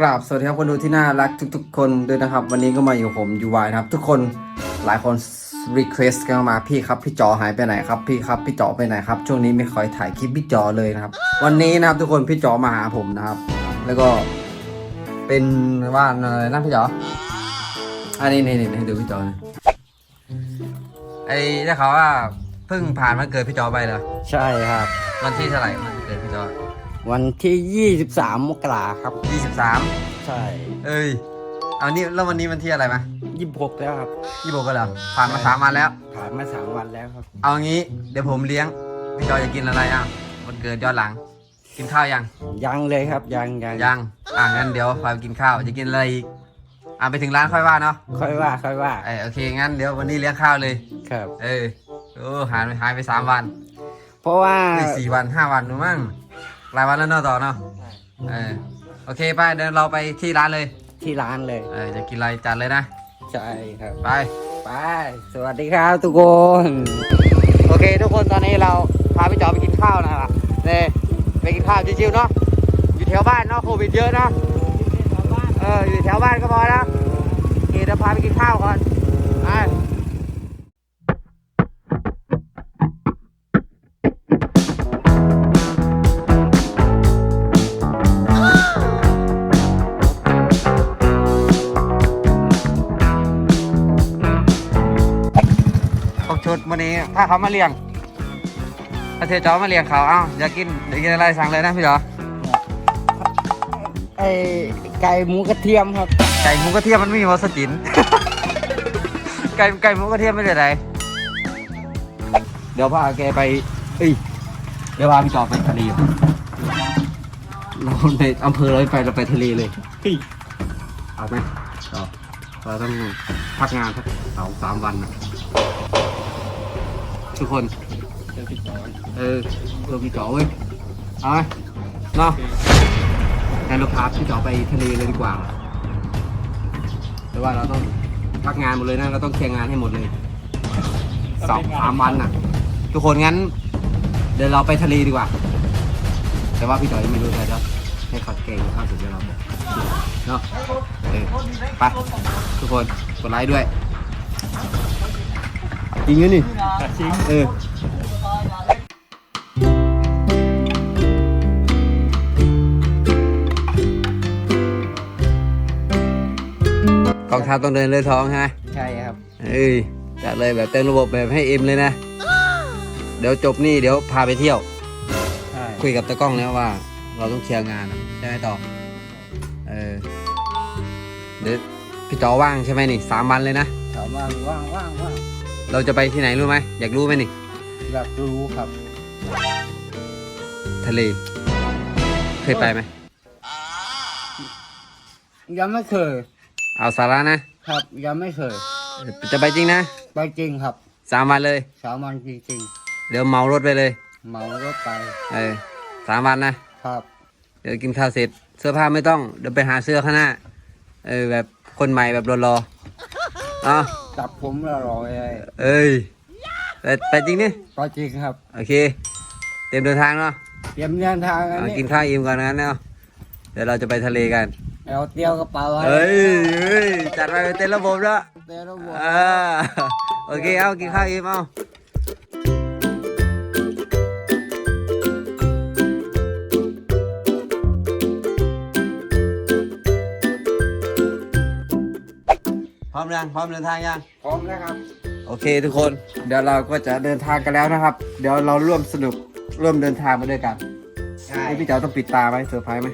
กราบสวัสดีครับคนดูที่น่ารักทุก ๆ คนด้วยนะครับ วันนี้ก็มาอยู่กับผมยูวายนะครับ ทุกคนหลายคนรีเควสกันมาพี่ครับพี่จอหายไปไหนครับพี่ครับพี่จอไปไหนครับช่วงนี้ไม่ค่อยถ่ายคลิปพี่จอเลยนะครับ วันนี้นะครับทุกคนพี่จอมาหาผมนะครับ แล้วก็เป็นว่าอะไรนะพี่จออันนี้นี่นี่ให้ดูพี่จอนะไอ้ได้ข่าวว่าเพิ่งผ่านวันเกิดพี่จอไปเหรอใช่ครับ วันที่เท่าไหร่วันเกิดพี่จอ วันที่ 23 มกราครับยี่สิบสามใช่เอ้ย เอานี่แล้ววันนี้มันที่อะไรมา26แล้วครับ ยี่สิบหกกันเหรอผ่านมาสามวันแล้ว ผ่านมา 3 วันแล้วครับ เอางี้ เดี๋ยวผมเลี้ยง พี่จอยจะกินอะไรอะวันเกิดย้อนหลัง กินข้าวยัง ยังเลยครับยังยังยัง อะงั้นเดี๋ยวพาไปกินข้าว จะกินอะไรอีกอะไปถึงร้านค่อยว่าเนาะค่อยว่าค่อยว่าเออโอเคงั้นเดี๋ยววันนี้เลี้ยงข้าวเลย ครับ เออ โอ้หายไปหายไปสามวัน เพราะว่าหรือสี่วันห้าวันดูมั่ง หลายวันแล้วเนาะต่อเนาะเออโอเคไปเดี๋ยวเราไปที่ร้านเลยที่ร้านเลยเออจะกินอะไรจัดเลยนะใช่ครับไปไปสวัสดีครับทุกคนโอเค ทุกคนตอนนี้เราพาพี่จอไปกินข้าวนะครับเนี่ยไปกินข้าวชิวๆเนาะอยู่แถวบ้านเนาะโควิดเยอะเนาะเอออยู่แถวบ้านก็พอแล้วโอเคเดี๋ยวพาไปกินข้าวก่อนไป ชุดวันนี้ถ้าเขามาเลี้ยงถ้าเธอจอมาเลี้ยงเขาเอ้าอยากกินอยากกินอะไรสั่งเลยนะพี่จอไอไก่หมูกระเทียมครับ ไก่หมูกระเทียมมันไม่มีวาสจิน ไก่ไก่หมูกระเทียมไม่ได้ไรเดี๋ยวพาแกไปเอ้ยเดี๋ยวพาพี่จอไปทะเลเราในอำเภอเราไม่ไปเราไปทะเลเลยเอาไหมจอเราต้องพักงานสักสองสามวันนะ ทุกคนเออเออพี่จอเว้ยเอาไหมเนาะงั้นเราพาพี่จอไปทะเลเลยดีกว่า แต่ว่าเราต้องพักงานหมดเลยนะ เราต้องเคลียร์งานให้หมดเลยสองสามวันน่ะ ทุกคนงั้น เดี๋ยวเราไปทะเลดีกว่า แต่ว่าพี่จอยยังไม่รู้ใครจะให้เขาเก่งข้าวสุดเดี๋ยวเราบอกเนาะเออไปทุกคนกดไลค์ด้วย จริงไหมนี่จริงเออกองทัพต้องเดินเลยท้องใช่ไหมใช่ครับ เอ้ยจัดเลยแบบเต็มระบบแบบให้เอ็มเลยนะ เดี๋ยวจบนี่เดี๋ยวพาไปเที่ยวใช่คุยกับตะกล้องแล้วว่า เราต้องเคลียร์งานอะใช่ไหมต่อ เออ เดี๋ยวพี่จอว่างใช่ไหมนี่สามวันเลยนะถามว่าว่างว่างว่าง เราจะไปที่ไหนรู้ไหมอยากรู้ไหมนี่อยากรู้ครับ ทะเล เคยไปไหมยังไม่เคย เอาสาระนะ ครับยังไม่เคย จะไปจริงนะ ไปจริงครับสามวันเลยสามวันจริงเดี๋ยวเมารถไปเลยๆเหมารถไปเออสามวันนะครับ เดี๋ยวกินข้าวเสร็จ เสื้อผ้าไม่ต้องเดี๋ยวไปหาเสื้อข้างหน้าเออแบบคนใหม่แบบรอๆเอ้า จับผมแล้วรอเลยเอ้ยแต่แต่จริงนี่ไปจริงครับ โอเค เตรียมเดินทางเนาะเตรียมเดินทางอันเอานี้กินข้าวอิ่มก่อนนะเนาะเดี๋ยวเราจะไปทะเลกัน เราเตรียมกระเป๋าไว้เฮ้ยเฮ้ยจัดไปเป็นเต็มระบบแล้วเตรียมระบบ อ่าโอเคเอากินข้าวอิ่มเอา ร้อมยังพร้อมเดินทางยัง พร้อมแล้วครับ โอเคทุกคน เดี๋ยวเราก็จะเดินทางกันแล้วนะครับ เดี๋ยวเราร่วมสนุกร่วมเดินทางไปด้วยกันใช่เอ้ยพี่จ๋อต้องปิดตาไหมเซอร์ไพรส์ไหม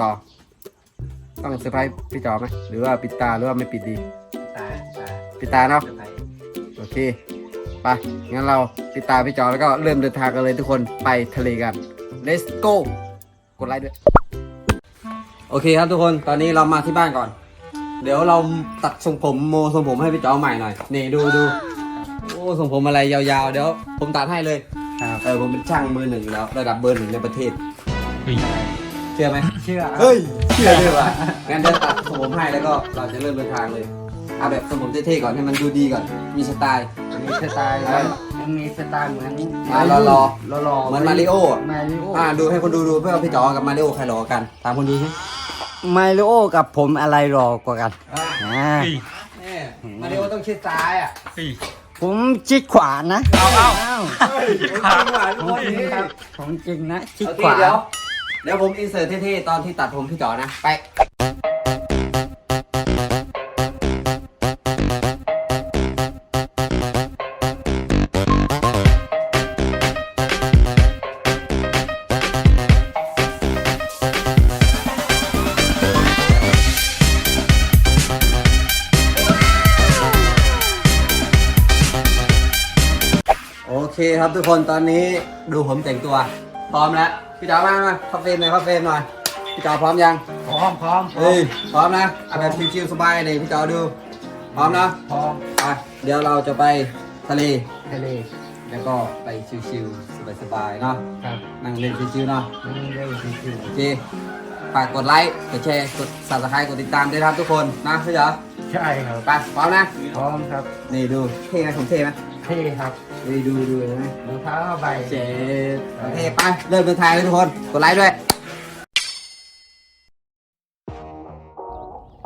ต่อ ต้องเซอร์ไพรส์พี่จ๋อไหมหรือว่าปิดตาหรือว่าไม่ปิดดี ตายตายปิดตาเนาะโอเค ไป งั้นเราปิดตาพี่จ๋อแล้วก็เริ่มเดินทางกันเลยทุกคนไปทะเลกัน let's go กดไลค์ด้วย โอเคครับทุกคน ตอนนี้เรามาที่บ้านก่อน เดี๋ยวเราตัดทรงผมโมทรงผมให้พี่จ๋อใหม่หน่อยนี่ดูดูโอ้ทรงผมอะไรยาวๆ เดี๋ยว ผมตัดให้เลยครับเออผมเป็นช่างมือหนึ่งอยู่แล้วระดับเบอร์หนึ่งในประเทศเชื่อไหมเชื่อเฮ้ยเชื่อด้วยว่ะงั้นเดี๋ยวตัดทรงผมให้แล้วก็เราจะเริ่มเดินทางเลยเอาแบบทรงผมเท่ๆก่อนให้มันดูดีก่อนมีสไตล์มีสไตล์เออมันมีสไตล์เหมือนอ่ารอรอรอรอเหมือนมาริโออะมาริโออ่าดูให้คนดูดูเพื่อพี่จ๋อกับมาริโอใครหล่อกว่ากันตามคนดู สิมาริโอกับผมอะไรรอกว่ากันอะอ่านี่มาริโอต้องชิดซ้ายอะผมชิดขวานะเอาเอาอ้าวชิดขวาทุกขคองนจริงนี้ครับของจริงนะชิดโอเคขวา เดี๋ยว เดี๋ยวผมอินเสิร์ตเท่ๆตอนที่ตัดผมพี่จ๋อนะ ไป คครับทุกคนตอนนี้ดูผมแต่งตัว พร้อมแล้ว พี่จ๋อมามาเข้าเฟรมหน่อยเข้าเฟรมหน่อย พี่จ๋อพร้อมยังพร้อมพร้อมพร้อเฮ้มยพร้อมนะเอาแบบชิวๆสบายเลยพี่จ๋อดู พร้อมนะพร้อมอะเดี๋ยวเราจะไปทะเล ทะเลแล้วก็ไปชิวๆสบายๆเนาะ ครับนั่งเล่นชิวๆเนาะมันเร็วจริงโอเค ฝากกดไลค์ กดแชร์ กด subscribe กดติดตามด้วยนะครับทุกคนนะพี่จ๋อๆใช่ครับไปพร้อมนะ พร้อมครับ นี่ดู เท่ไหมผมเท่ไหมเท่ครับ ดูดูดูเห็นไหมรองเท้าผ้าใบเจ็ดโอเคไปเริ่มเดินทางเลยทุกคน กดไลค์ด้วย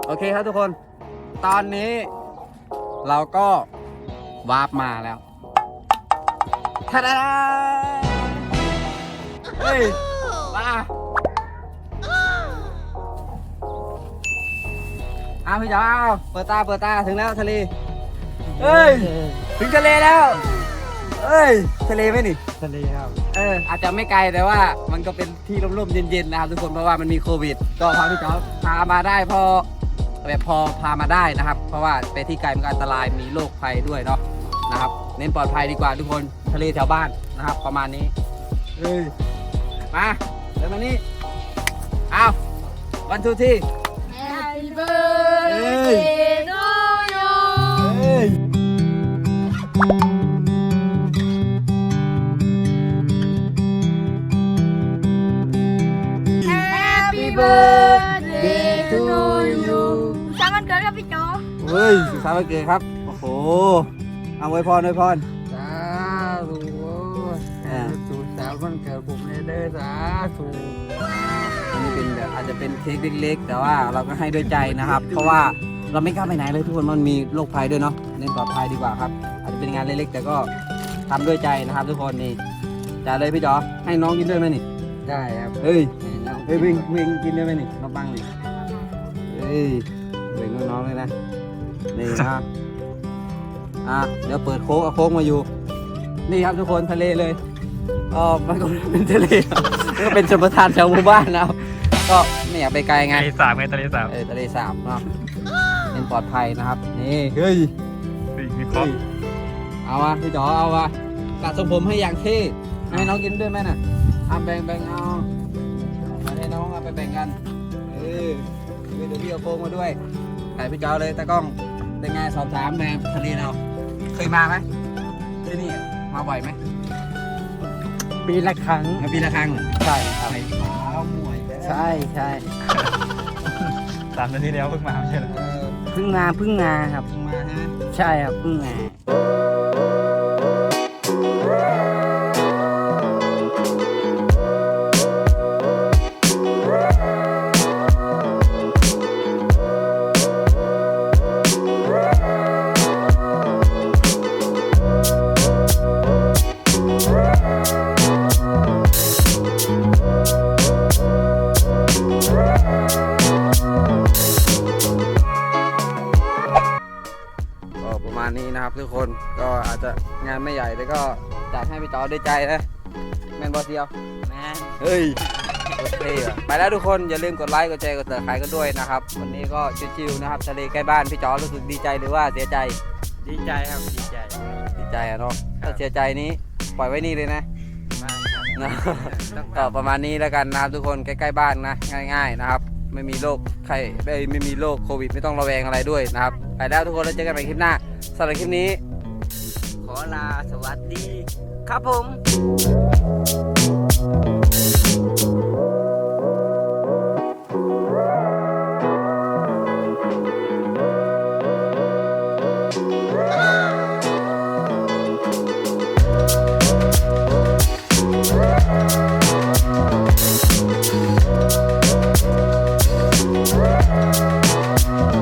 โอเคครับทุกคน ตอนนี้เราก็วาร์ปมาแล้วทาดาเฮ้ยมาอ้าวพี่จ๋าอ้าวเปิดตา เปิดตา ถึงแล้วทะเล เฮ้ย ถึงทะเลแล้ว เอ้ยทะเลไหมนี่ ทะเลครับ เอออาจจะไม่ไกลแต่ว่ามันก็เป็นที่ร่มๆเย็นๆนะครับทุกคนเพราะว่ามันมีโควิด ก็พาพี่จ๋อพามาได้พอแบบพอพามาได้นะครับ เพราะว่าไปที่ไกลมันก็อันตรายมีโรคภัยด้วยเนาะนะครับ เน้นปลอดภัยดีกว่าทุกคนทะเลแถวบ้านนะครับ ประมาณนี้เอ้ยมาเดินมานี่อ้าววันทูที่ Happy birthday to you เอ้ย birthday to you สามวันเกิดครับพี่โจเฮ้ยสุขสันต์วันเกิดครับ โอ้โหเอาไว้พรไว้พร สาธุอ่า สุขสันต์วันเกิดผมเลยเด้อสาธุอันนี้เป็นแบบอาจจะเป็นเค้กเล็กๆ แต่ว่าเราก็ให้ด้วยใจนะครับ เพราะว่าเราไม่กล้าไปไหนเลยทุกคนมันมีโรคภัยด้วยเนาะเน้นปลอดภัยดีกว่าครับ อาจจะเป็นงานเล็กๆ แต่ก็ทำด้วยใจนะครับ ทุกคนนี่จ่ายเลยพี่จอให้น้องกินด้วยไหมนี่ ได้ครับ เฮ้ย เฮ้ยวิ่งวิ่งกินด้วยไหมนี่น้องปังนี่เฮ้ยเบ่งน้องๆเลยนะนี่ครับอะเดี๋ยวเปิดโค้กเอาโค้กมาอยู่ นี่ครับทุกคนทะเลเลยอ๋อมันก็เป็นทะเลครับมันก็เป็นชมประทานแถวหมู่บ้านนะครับก็ไม่อยากไปไกลไงทะเลสาบไงทะเลสาบเออทะเลสาบเนาะเป็นปลอดภัยนะครับ นี่เฮ้ยมีครบเอาวะพี่จ๋อเอาวะตัดทรงผมให้อย่างเท่ให้น้องกินด้วยไหมน่ะเอาแบ่งแบ่งเอาเอาให้น้องเอา ไปแบ่งกัน เออเดี๋ยวพี่เอาโฟมมาด้วยถ่ายพี่จ๋อเลยตากล้อง เป็นไงสอบถามแนวทะเลเรา เคยมาไหมที่นี่มาบ่อยไหมปีละครั้ง มาปีละครั้งเหรอใช่ครับไปขาวหมวยไปใช่ใช่สามนาทีแล้วเพิ่งมาไม่ใช่เหรอเออเพิ่งมาเพิ่งมาครับ เพิ่งมาใช่ไหมใช่ครับเพิ่งมา ทุกคนก็อาจจะงานไม่ใหญ่แต่ก็จัดให้พี่จอด้วยใจนะแมนบอสเดียวแม่เฮ้ยโอเคอะไปแล้วทุกคนอย่าลืมกดไลค์กดแชร์กดติดตามกันด้วยนะครับ วันนี้ก็ชิวๆนะครับทะเลใกล้บ้านพี่จอรู้สึกดีใจหรือว่าเสียใจดีใจครับดีใจดีใจอะเนาะครัถ้าบเสียใจนี้ปล่อยไว้นี่เลยนะมากครับ นะ ต้อง ก็ประมาณนี้แล้วกันนะครับทุกคนใกล้ๆบ้านนะง่าย ๆนะครับ ไม่มีโรคไข้ไม่ไม่มีโรคโควิด ไม่ต้องระแวงอะไรด้วยนะครับ ไปแล้วทุกคนแล้วเจอกันใหม่คลิปหน้าสำหรับคลิปนี้ ขอลาสวัสดี ครับผม